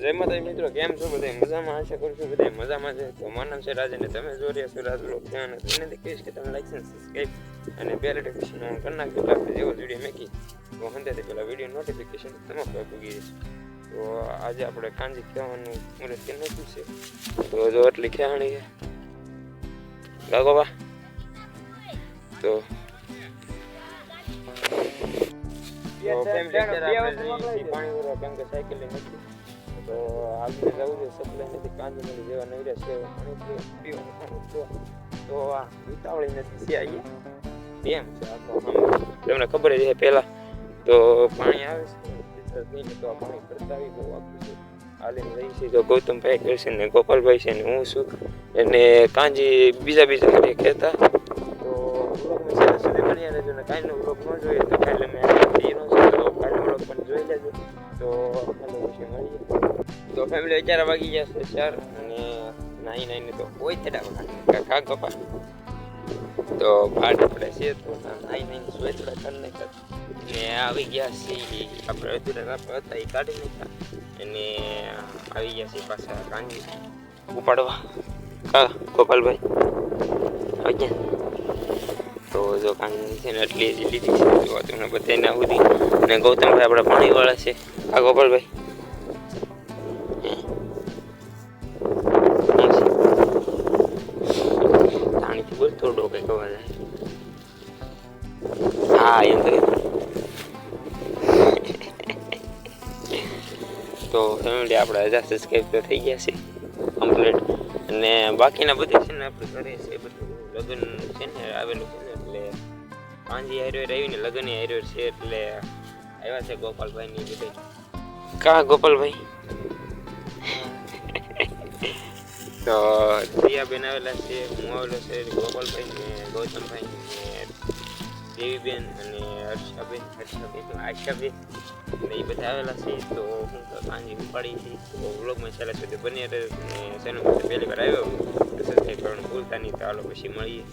જય માતા મિત્રો, કેમ છો બધા મજામાં? આશા કરું છું બધા મજામાં છે. તો મારું નામ છે રાજ અને તમે જો રહ્યા છો રાજ બ્લોગ ત્યાં અને તમને કહીશ કે તમે લાઈક અને અને બે નોટિફિકેશન ઓન કરી નાખજો આપણે જેવો વીડિયો મેકી તો હંધાથી પહેલાં વીડિયો નોટિફિકેશન તમામ પર પૂગી જશે તો આજે આપણે કાંજી કહેવાનું મુહૂર્ત કે નાખ્યું છે? તો જો એટલી ખેહાણી છે. લાગો બા. તો તો પાણી કેમ કે સાયકલ નથી તો જવું છે સપ્લાય નથી મળી જેવા નવર્યા છે પીવા પીવાનું પાણી તો આ ઉતાવળી નથી છે અહીંયા. એમ છે આપણો તમને ખબર જ છે પહેલાં. તો પાણી આવે છે તો આ પાણી ભરતાવી બહુ આખું છે. હાલીને રહી છે, તો ગૌતમભાઈ કરશે ને ગોપાલભાઈ છે ને હું છું. અને કાંજી બીજા બીજા ઘરે કહેતા. તો છેલ્લે સુધી બન્યા રહેજો ને કાલનો વ્લોગ ન જોઈએ તો કાલે મેં એ છે કાલનો વ્લોગ પણ જોઈ લેજો. તો કાલે પછી મળીએ. તો ફેમિલી અત્યારે વાગી ગયા છે ચાર અને નાઈ નાઈને તો કોઈ થડા ખા કપા તો ભાટ આપણે છે તો નાઈ નાઈને સ્વેતરા કરી નાખ્યા ને આવી ગયા છે આપણે અધૂરા કાપા હતા એ કાઢી નાખ્યા અને આવી ગયા છે પાછા કાંજી ઉપાડવા કા ગોપાલભાઈ આવી ગયા તો જો કાંજી છે ને એટલી જ લીધી છે જો તમને બધાને આવું ને ગૌતમભાઈ આપણા પાણીવાળા છે આ ગોપાલભાઈ થોડો કંઈક જાય હા, એમ તો તો ફેમિલી આપણે હજાર સબસ્ક્રાઈબ તો થઈ ગયા છે કમ્પ્લીટ અને બાકીના બધું છે ને આપણે ઘરે છે, બધું લગ્ન છે ને આવેલું છે ને એટલે પાંજી હાર્યો આવીને લગ્ન હાર્યો છે એટલે આવ્યા છે ગોપાલભાઈની બધે કા ગોપાલભાઈ? તો દિયાબેન આવેલા છે, હું આવેલો છે, ગોપાલભાઈ ને ગૌતમભાઈ ને દેવીબેન અને હર્ષાબેન હર્ષાબેન આશાબેન ને એ બધા આવેલા છે. તો હું કાંજી ઉપાડી છે તો વ્લોગમાં છેલ્લા સુધી બની રહે. ને ચેનલ પહેલી વાર આવ્યો તો સબસ્ક્રાઈબ કરવાનું ભૂલતા નહીં. તો હાલો પછી મળીએ.